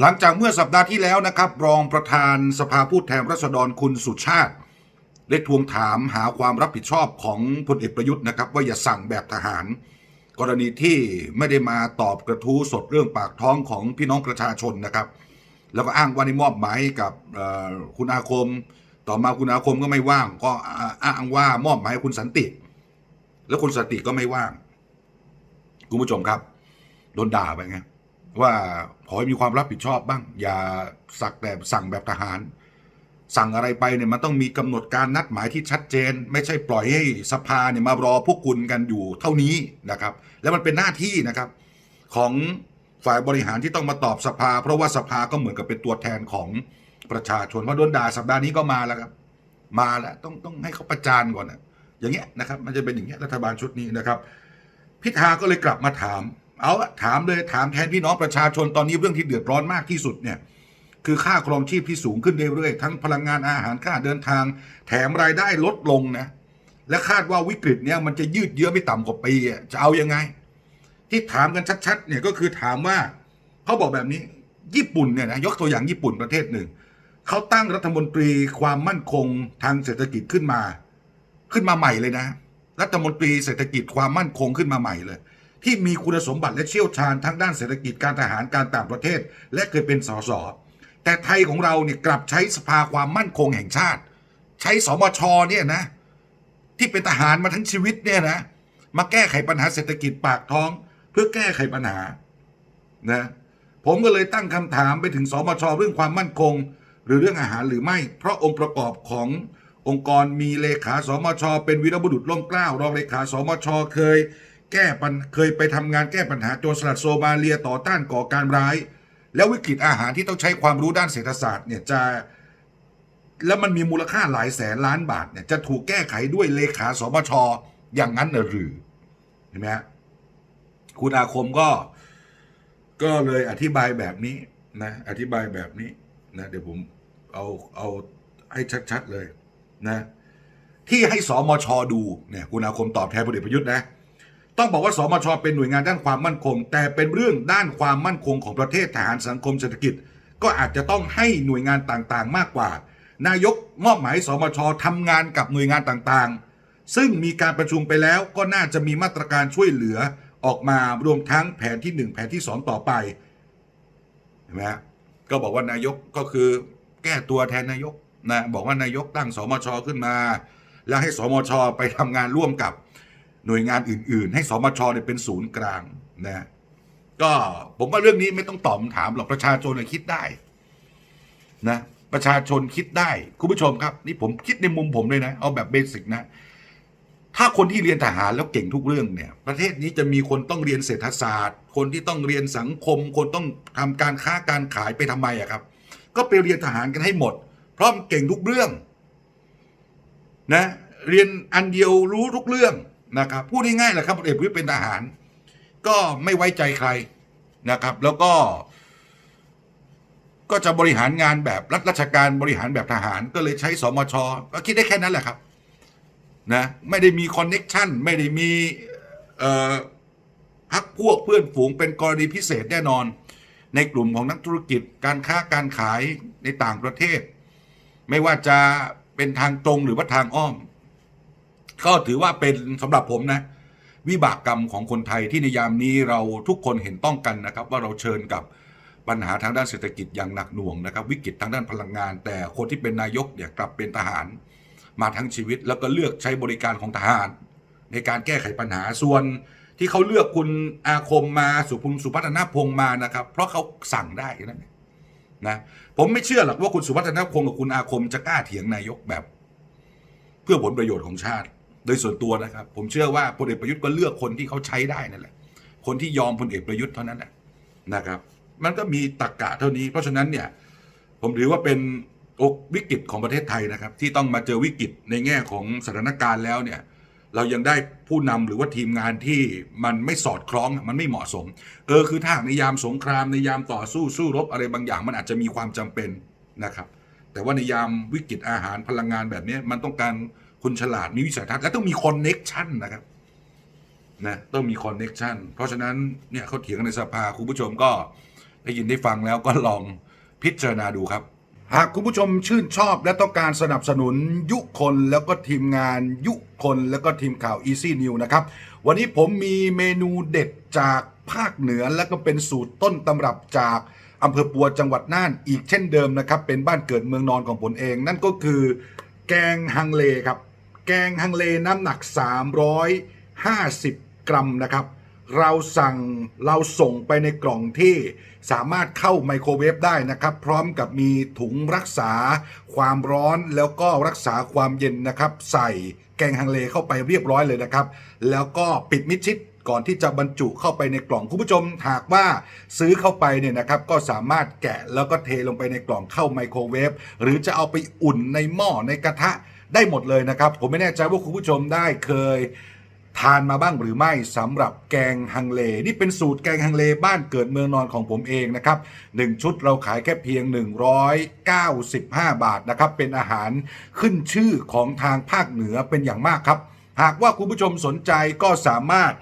หลังจากเมื่อสัปดาห์ที่แล้วนะครับ รองประธานสภาผู้แทนราษฎรคุณสุชาติ ได้ทวงถามหาความรับผิดชอบของพลเอกประยุทธ์นะครับ ว่าอย่าสั่งแบบทหาร กรณีที่ไม่ได้มาตอบกระทู้สดเรื่องปากท้องของพี่น้องประชาชนนะครับ แล้วก็อ้างว่าได้มอบหมายกับคุณอาคม ต่อมาคุณอาคมก็ไม่ว่าง ก็อ้างว่ามอบหมายให้คุณสันติ แล้วคุณสันติก็ไม่ว่างคุณผู้ชมครับโดนด่าไปไง ว่าขอให้มีความรับผิดชอบบ้าง อย่าสักแต่สั่งแบบทหาร สั่งอะไรไปเนี่ยมันต้องมีกำหนดการนัดหมายที่ชัดเจน ไม่ใช่ปล่อยให้สภาเนี่ยมารอพวกคุณกันอยู่เท่านี้นะครับ แล้วมันเป็นหน้าที่นะครับของฝ่ายบริหารที่ต้องมาตอบสภา เพราะว่าสภาก็เหมือนกับเป็นตัวแทนของประชาชนเพราะโดนด่าสัปดาห์นี้ก็มาแล้วครับ มาแล้วต้องต้องให้เขาประจานก่อนนะอย่างเงี้ยนะครับ มันจะเป็นอย่างเงี้ยรัฐบาลชุดนี้นะครับ พิธาก็เลยกลับมาถาม เอาถามเลยถามแทนพี่น้องประชาชนตอนนี้เรื่องที่เดือดร้อนมากที่สุดเนี่ยคือค่าครองชีพที่สูงขึ้นเรื่อยๆทั้งพลังงานอาหารค่าเดินทาง แถมรายได้ลดลงนะและคาดว่าวิกฤตเนี่ยมันจะยืดเยื้อไม่ต่ำกว่าปีจะเอายังไง ที่ถามกันชัดๆเนี่ยก็คือถามว่าเขาบอกแบบนี้ญี่ปุ่นเนี่ยนะยกตัวอย่างญี่ปุ่นประเทศหนึ่งเขาตั้งรัฐมนตรีความมั่นคงทางเศรษฐกิจขึ้นมา ขึ้นมาใหม่เลยนะ รัฐมนตรีเศรษฐกิจความมั่นคงขึ้นมาใหม่เลย ที่มีคุณสมบัติและเชี่ยวชาญทั้งด้านเศรษฐกิจการทหารการต่างประเทศ และเคยเป็นสสแต่ไทยของเราเนี่ยกลับใช้สภาความมั่นคงแห่งชาติ ใช้สมชเนี่ยนะ ที่เป็นทหารมาทั้งชีวิตเนี่ยนะ มาแก้ไขปัญหาเศรษฐกิจปากท้อง เพื่อแก้ไขปัญหานะผมก็เลยตั้งคำถามไปถึงสมชเรื่องความมั่นคง หรือเรื่องอาหารหรือไม่ เพราะองค์ประกอบขององค์กรมีเลขาสมช เป็นวีรบุรุษร่มเกล้ารองเลขาสมชเคย แก้ปัญเคยไปทำงานแก้ปัญหาโจรสลัดโซมาเลียต่อต้านก่อการร้าย แล้ววิกฤตอาหารที่ต้องใช้ความรู้ด้านเศรษฐศาสตร์เนี่ยจะแล้วมันมีมูลค่าหลายแสนล้านบาทเนี่ยจะถูกแก้ไขด้วยเลขาสมชอย่างนั้นหรือเห็นไหมฮะคุณอาคมก็ ก็เลยอธิบายแบบนี้นะ อธิบายแบบนี้นะเดี๋ยวผมเอาเอาให้ชัด ๆ เลยนะ ที่ให้สมชดูเนี่ย คุณอาคมตอบแทนพลเอกประยุทธ์นะ ต้องบอกว่าสมชเป็นหน่วยงานด้านความมั่นคง แต่เป็นเรื่องด้านความมั่นคงของประเทศทหารสังคมเศรษฐกิจ ก็อาจจะต้องให้หน่วยงานต่างๆ มากกว่า นายกมอบหมายสมชทำงานกับหน่วยงานต่างๆ ซึ่งมีการประชุมไปแล้วก็น่าจะมีมาตรการช่วยเหลือออกมารวมทั้งแผนที่ 1 แผนที่ 2 ต่อไปเห็นไหมก็บอกว่านายกก็คือแก้ตัวแทนนายกนะบอกว่านายกตั้งสมชขึ้นมา แล้วให้สมชไปทำงานร่วมกับ หน่วยงานอื่น ๆ ให้สมชเนี่ยเป็นศูนย์กลางนะก็ผมว่าเรื่องนี้ไม่ต้องตอบคำถามหรอกประชาชนคิดได้นะประชาชนคิดได้คุณผู้ชมครับ นี่ผมคิดในมุมผมเลยนะ เอาแบบเบสิกนะถ้าคนที่เรียนทหารแล้วเก่งทุกเรื่องเนี่ย ประเทศนี้จะมีคนต้องเรียนเศรษฐศาสตร์ คนที่ต้องเรียนสังคม คนต้องทำการค้าการขายไปทำไมอะครับ ก็ไปเรียนทหารกันให้หมด เพราะมันเก่งทุกเรื่องนะเรียนอันเดียวรู้ทุกเรื่อง นะครับพูดง่ายๆแหละครับพลเอกประยุทธ์เป็นทหาร ก็ไม่ไว้ใจใครนะครับ แล้วก็ ก็จะบริหารงานแบบรัฐราชการบริหารแบบทหาร ก็เลยใช้สมชก็คิดได้แค่นั้นแหละครับนะไม่ได้มีคอนเน็กชันไม่ได้มีพักพวกเพื่อนฝูงเป็นกรณีพิเศษแน่นอน ในกลุ่มของนักธุรกิจการค้าการขายในต่างประเทศ ไม่ว่าจะเป็นทางตรงหรือว่าทางอ้อม ก็ถือว่าเป็นสำหรับผมนะ วิบากกรรมของคนไทยที่ในยามนี้เราทุกคนเห็นต้องกันนะครับ ว่าเราเชิญกับปัญหาทางด้านเศรษฐกิจอย่างหนักหน่วงนะครับวิกฤตทางด้านพลังงาน แต่คนที่เป็นนายกเนี่ยกลับเป็นทหาร มาทั้งชีวิตแล้วก็เลือกใช้บริการของทหาร ในการแก้ไขปัญหาส่วนที่เขาเลือกคุณอาคมมาสุพุนสุพัฒนพงศ์มานะครับ เพราะเขาสั่งได้นั่นนะผมไม่เชื่อหรอกว่าคุณสุพัฒนพงศ์กับคุณอาคมจะกล้าเถียงนายกแบบ เพื่อผลประโยชน์ของชาติ โดยส่วนตัวนะครับ ผมเชื่อว่าพลเอกประยุทธ์ก็เลือกคนที่เขาใช้ได้นั่นแหละ คนที่ยอมพลเอกประยุทธ์เท่านั้นแหละนะครับ มันก็มีตรกกะเท่านี้ เพราะฉะนั้นเนี่ยผมถือว่าเป็นอกวิกฤตของประเทศไทยนะครับ ที่ต้องมาเจอวิกฤตในแง่ของสถานการณ์แล้วเนี่ยเรายังได้ผู้นำหรือว่าทีมงานที่มันไม่สอดคล้องมันไม่เหมาะสม เออคือถ้าในยามสงครามในยามต่อสู้สู้รบอะไรบางอย่าง มันอาจจะมีความจำเป็นนะครับ แต่ว่าในยามวิกฤตอาหารพลังงานแบบนี้มันต้องการ คนฉลาดมีวิสัยทัศน์และต้องมีคอนเน็กชันนะครับนะต้องมีคอนเน็กชันเพราะฉะนั้นเนี่ยเขาเถียงกันในสภาคุณผู้ชมก็ได้ยินได้ฟังแล้วก็ลองพิจารณาดูครับ หากคุณผู้ชมชื่นชอบและต้องการสนับสนุนยุคนแล้วก็ทีมงานยุคนแล้วก็ทีมข่าว Easy New นะครับ วันนี้ผมมีเมนูเด็ดจากภาคเหนือและก็เป็นสูตรต้นตำรับจากอำเภอปัวจังหวัดน่านอีกเช่นเดิมนะครับ เป็นบ้านเกิดเมืองนอนของผมเอง นั่นก็คือแกงฮังเลครับ แกงฮังเลน้ำหนัก 350 กรัมนะครับ เราสั่งเราส่งไปในกล่องที่สามารถเข้าไมโครเวฟได้นะครับ พร้อมกับมีถุงรักษาความร้อนแล้วก็รักษาความเย็นนะครับ ใส่แกงฮังเลเข้าไปเรียบร้อยเลยนะครับ แล้วก็ปิดมิดชิดก่อนที่จะบรรจุเข้าไปในกล่องคุณผู้ชมหากว่าซื้อเข้าไปเนี่ยนะครับ ก็สามารถแกะแล้วก็เทลงไปในกล่องเข้าไมโครเวฟหรือจะเอาไปอุ่นในหม้อในกระทะ ได้หมดเลยนะครับ ผมไม่แน่ใจว่าคุณผู้ชมได้เคยทานมาบ้างหรือไม่สำหรับแกงฮังเล นี่เป็นสูตรแกงฮังเลบ้านเกิดเมืองนอนของผมเองนะครับ 1 ชุดเราขายแค่เพียง 195 บาทนะครับ เป็นอาหารขึ้นชื่อของทางภาคเหนือเป็นอย่างมากครับ หากว่าคุณผู้ชมสนใจก็สามารถ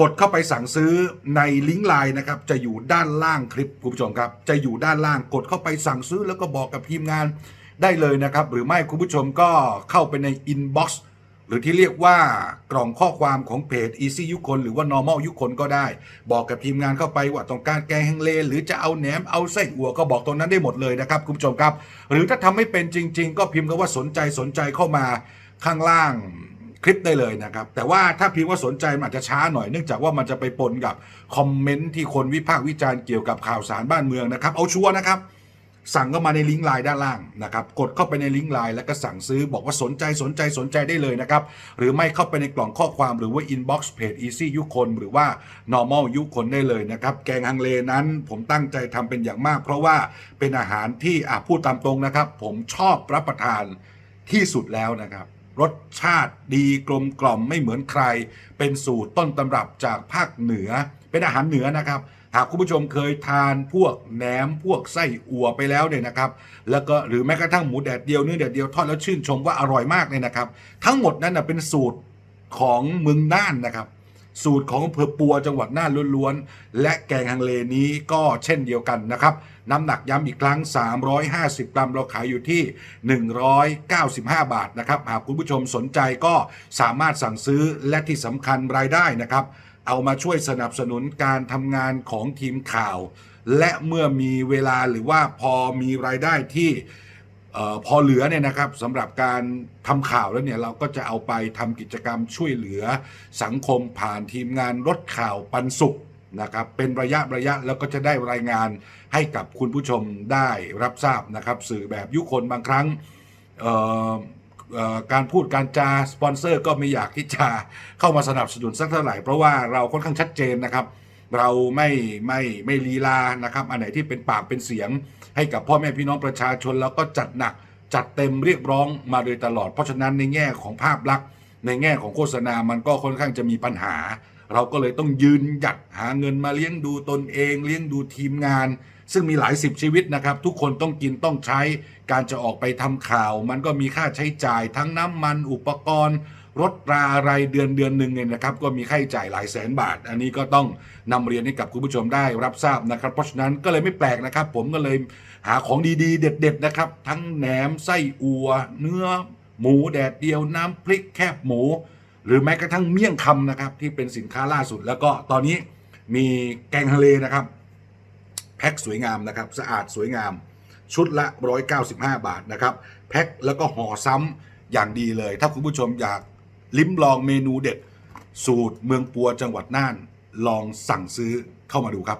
กดเข้าไปสั่งซื้อในลิงก์ไลน์นะครับ จะอยู่ด้านล่างคลิปคุณผู้ชมครับ จะอยู่ด้านล่างกดเข้าไปสั่งซื้อแล้วก็บอกกับทีมงาน ได้เลยนะครับ หรือไม่คุณผู้ชมก็เข้าไปในอินบ็อกซ์หรือที่เรียกว่ากล่องข้อความของเพจ Easy ยุคนหรือว่า Normal ยุคนก็ได้ บอกกับทีมงานเข้าไปว่าต้องการแกงฮังเล หรือจะเอาแหนมเอาไส้อั่วก็บอกตรงนั้นได้หมดเลยนะครับคุณผู้ชมครับ หรือถ้าทำไม่เป็นจริง ๆ ก็พิมพ์คำว่าสนใจสนใจเข้ามาข้างล่างคลิปได้เลยนะครับ แต่ว่าถ้าพิมพ์ว่าสนใจมันอาจจะช้าหน่อยเนื่องจากว่ามันจะไปปนกับคอมเมนต์ที่คนวิพากษ์วิจารณ์เกี่ยวกับข่าวสารบ้านเมืองนะครับ เอาชัวร์นะครับ สั่งเข้ามาในลิงก์ไลน์ด้านล่างนะครับ กดเข้าไปในลิงก์ไลน์แล้วก็สั่งซื้อบอกว่าสนใจสนใจสนใจได้เลยนะครับ หรือไม่เข้าไปในกล่องข้อความหรือว่า inbox เพจ easy ยุคนหรือว่า normal ยุคนได้เลยนะครับ แกงฮังเลนั้นผมตั้งใจทำเป็นอย่างมาก เพราะว่าเป็นอาหารที่อะพูดตามตรงนะครับ ผมชอบรับประทานที่สุดแล้วนะครับรสชาติดีกลมกล่อมไม่เหมือนใคร เป็นสูตรต้นตำรับจากภาคเหนือ เป็นอาหารเหนือนะครับ หากคุณผู้ชมเคยทานพวกแหนมพวกไส้อั่วไปแล้วเนี่ยนะครับ แล้วก็หรือแม้กระทั่งหมูแดดเดียวเนื้อแดดเดียวทอดแล้วชื่นชมว่าอร่อยมากเลยนะครับ ทั้งหมดนั้นนะเป็นสูตรของเมืองน่านนะครับ สูตรของอำเภอปัวจังหวัดน่านล้วนๆและแกงฮังเลนี้ก็เช่นเดียวกันนะครับน้ำหนักย้ำอีกครั้ง 350 กรัม เราขายอยู่ที่ 195 บาทนะครับ หากคุณผู้ชมสนใจก็สามารถสั่งซื้อและที่สำคัญรายได้นะครับ เอามาช่วยสนับสนุนการทำงานของทีมข่าว และเมื่อมีเวลาหรือว่าพอมีรายได้ที่พอเหลือเนี่ยนะครับสำหรับการทำข่าวแล้วเนี่ยเราก็จะเอาไปทำกิจกรรมช่วยเหลือสังคมผ่านทีมงานรถข่าวปันสุขนะครับเป็นระยะระยะแล้วก็จะได้รายงานให้กับคุณผู้ชมได้รับทราบนะครับ สื่อแบบยุคนบางครั้ง การพูดการจาสปอนเซอร์ก็ไม่อยากที่จะเข้ามาสนับสนุนสักเท่าไหร่ เพราะว่าเราค่อนข้างชัดเจนนะครับ เราไม่ไม่ไม่ลีลานะครับ อันไหนที่เป็นปากเป็นเสียง ให้กับพ่อแม่พี่น้องประชาชนแล้วก็จัดหนักจัดเต็มเรียกร้องมาโดยตลอด เพราะฉะนั้นในแง่ของภาพลักษณ์ ในแง่ของโฆษณามันก็ค่อนข้างจะมีปัญหา เราก็เลยต้องยืนหยัดหาเงินมาเลี้ยงดูตนเอง เลี้ยงดูทีมงาน ซึ่งมีหลายสิบชีวิตนะครับ ทุกคนต้องกินต้องใช้ การจะออกไปทำข่าว มันก็มีค่าใช้จ่ายทั้งน้ำมันอุปกรณ์ รถราอะไรเดือนเดือนหนึ่งเนี่ยนะครับ ก็มีค่าใช้จ่ายหลายแสนบาท อันนี้ก็ต้องนำเรียนให้กับคุณผู้ชมได้รับทราบนะครับ เพราะฉะนั้นก็เลยไม่แปลกนะครับ ผมก็เลยหาของดีๆ เด็ด ๆ นะครับ ทั้งแหนมไส้อัว เนื้อ หมูแดดเดียวน้ำพริกแคบหมู หรือแม้กระทั่งเมี่ยงคำนะครับที่เป็นสินค้าล่าสุด แล้วก็ตอนนี้มีแกงทะเลนะครับ แพ็คสวยงามนะครับ สะอาดสวยงาม ชุดละ 195 บาทนะครับ แพ็คแล้วก็ห่อซ้ำอย่างดีเลย ถ้าคุณผู้ชมอยากลิ้มลองเมนูเด็ด สูตรเมืองปัวจังหวัดน่าน ลองสั่งซื้อเข้ามาดูครับ